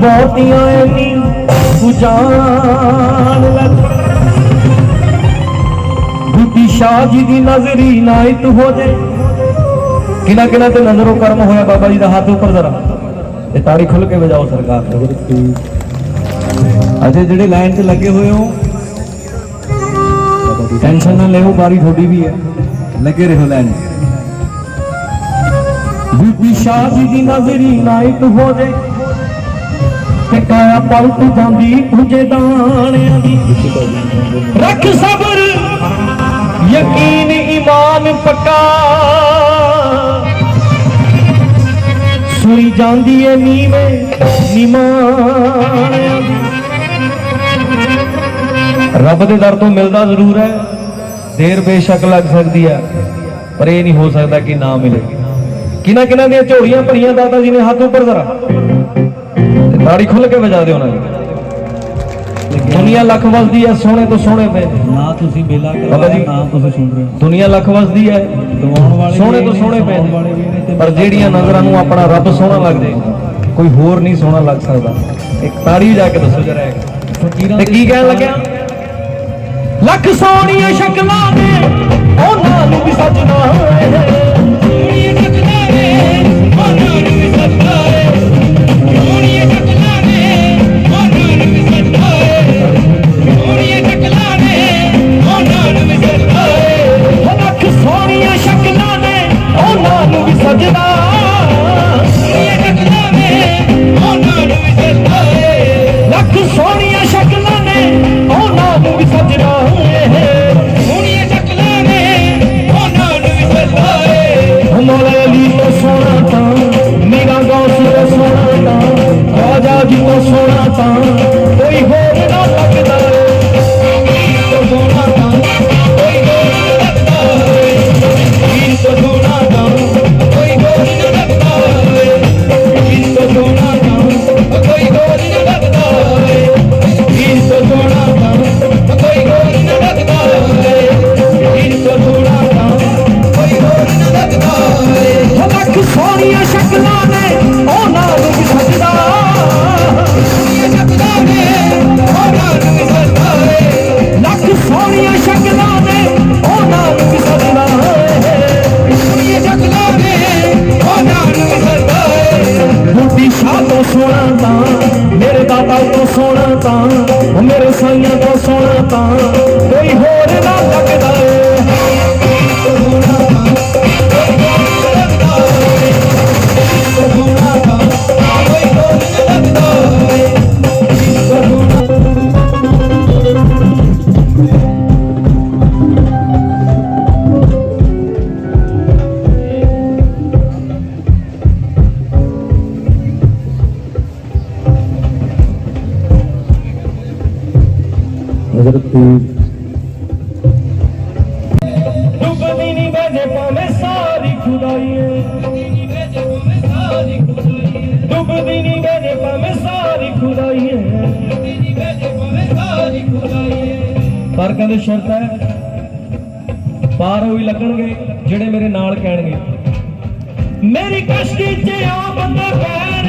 बहुत ही की पूजा ਐਨੀ ਸ਼ਾਹ ਜੀ ਦੀ ਨਜ਼ਰੀ ਨਾਇਤ ਹੋ ਜੇ। ਕਿਨਾ ਕਿਨਾ ਤੇ ਨਜ਼ਰੋਂ ਕਰਮ ਹੋਇਆ ਬਾਬਾ ਜੀ ਦਾ ਹੱਥ ਉੱਪਰ ਜ਼ਰਾ। ਇਹ ਤਾੜੀ ਖੁੱਲ ਕੇ ਵਜਾਓ ਸਰਕਾਰ ਅਜੇ ਜਿਹੜੇ ਲਾਈਨ 'ਚ ਲੱਗੇ ਹੋਏ ਹੋ ਟੈਨਸ਼ਨ ਨਾ ਲਿਓ, ਬਾਰੀ ਤੁਹਾਡੀ ਵੀ ਹੈ। ਲੱਗੇ ਰਹੋ ਲਾਈਨ 'ਚ ਬੀਬੀ ਸ਼ਾਹ ਜੀ ਦੀ ਨਜ਼ਰੀ ਨਾਇਤ ਹੋ ਜੇ। ਤੇ ਕਾਇਆ ਪਲਟ ਜਾਂਦੀ ਪੁੰਜੇ ਦਾਣਿਆਂ ਦੀ। ਰੱਖ ਸਬਰ ਪੱਕਾ। ਸੁਣੀ ਜਾਂਦੀ ਏ ਨੀਵੇਂ ਨਿਮਾਣਿਆਂ ਦੀ। ਰੱਬ ਦੇ ਦਰ ਤੋਂ ਮਿਲਦਾ ਜ਼ਰੂਰ ਹੈ। ਦੇਰ ਬੇਸ਼ੱਕ ਲੱਗ ਸਕਦੀ ਹੈ, ਪਰ ਇਹ ਨਹੀਂ ਹੋ ਸਕਦਾ ਕਿ ਨਾ ਮਿਲੇ। ਕਿਨਾਂ ਕਿਨਾਂ ਦੀਆਂ ਝੋਲੀਆਂ ਭਰੀਆਂ ਦਾਦਾ ਜੀ ਨੇ ਹੱਥ ਉੱਪਰ ਜ਼ਰਾ। ਤੇ ਤਾੜੀ ਖੁੱਲ ਕੇ ਵਜਾ ਦਿਓ ਉਹਨਾਂ ਦੀ। ਦੁਨੀਆ ਲੱਖ ਵਸਦੀ ਹੈ ਸੋਹਣੇ ਤੋਂ ਸੋਹਣੇ ਪਏ। ਨਾ ਤੁਸੀਂ ਮੇਲਾ ਬਾਬਾ ਜੀ। ਕਰਵਾਇਆ ਨਾ ਤੁਸੀਂ ਸੁਣ ਰਹੇ। ਹੋ ਦੁਨੀਆ ਲੱਖ ਵਸਦੀ ਹੈ ਗਵਾਉਣ ਵਾਲੇ ਸੋਹਣੇ ਤੋਂ ਸੋਹਣੇ ਪਏ ਨੇ। ਪਰ ਜਿਹੜੀਆਂ ਨਜ਼ਰਾਂ ਨੂੰ ਆਪਣਾ ਰੱਬ ਸੋਹਣਾ ਲੱਗਦੇ ਕੋਈ ਹੋਰ ਨਹੀਂ ਸੋਹਣਾ ਲੱਗ ਸਕਦਾ। ਇੱਕ ਤਾੜੀ ਜਾ ਕੇ ਦੱਸੋ ਜਰਾ ਇੱਕ। ਫਕੀਰਾਂ ਤੇ ਕੀ ਕਹਿਣ ਲੱਗਿਆ? ਲੱਖ ਸੋਹਣੀਆਂ ਸ਼ਕਲਾਂ ਨੇ ਉਹਨਾਂ ਨੂੰ ਵੀ ਸਜਣਾ ਸੋਹਣੀਆਂ ਉਹਨਾਂ ਨੂੰ ਵੀ ਤੋਂ ਸੋਹਣਾ ਤਾਂ, ਮੇਰੇ ਦਾਦਾ ਤੋਂ ਸੋਹਣਾ ਤਾਂ, ਮੇਰੇ ਸਾਈਆਂ ਤੋਂ ਸੋਹਣਾ ਤਾਂ, ਕੋਈ ਹੋਰ ਨਾ ਹਜ਼ਰਤ ਪੀਰ ਡੁੱਬਦੀ ਨਹੀਂ ਵੇਜੇ ਭਾਵੇਂ ਸਾਰੀ ਖੁਦਾਈ ਡੁੱਬਦੀ ਨਹੀਂ ਵੇਜੇ ਭਾਵੇਂ ਸਾਰੀ ਖੁਦਾਈ ਪਰ ਕਹਿੰਦੇ ਸ਼ਰਤ ਹੈ, ਪਾਰ ਹੋਈ ਲੱਗਣਗੇ ਜਿਹੜੇ ਮੇਰੇ ਨਾਲ ਕਹਿਣਗੇ। ਮੇਰੀ ਕਸ਼ਤੀ 'ਚ ਆ ਬੰਦਾ ਕਹਿ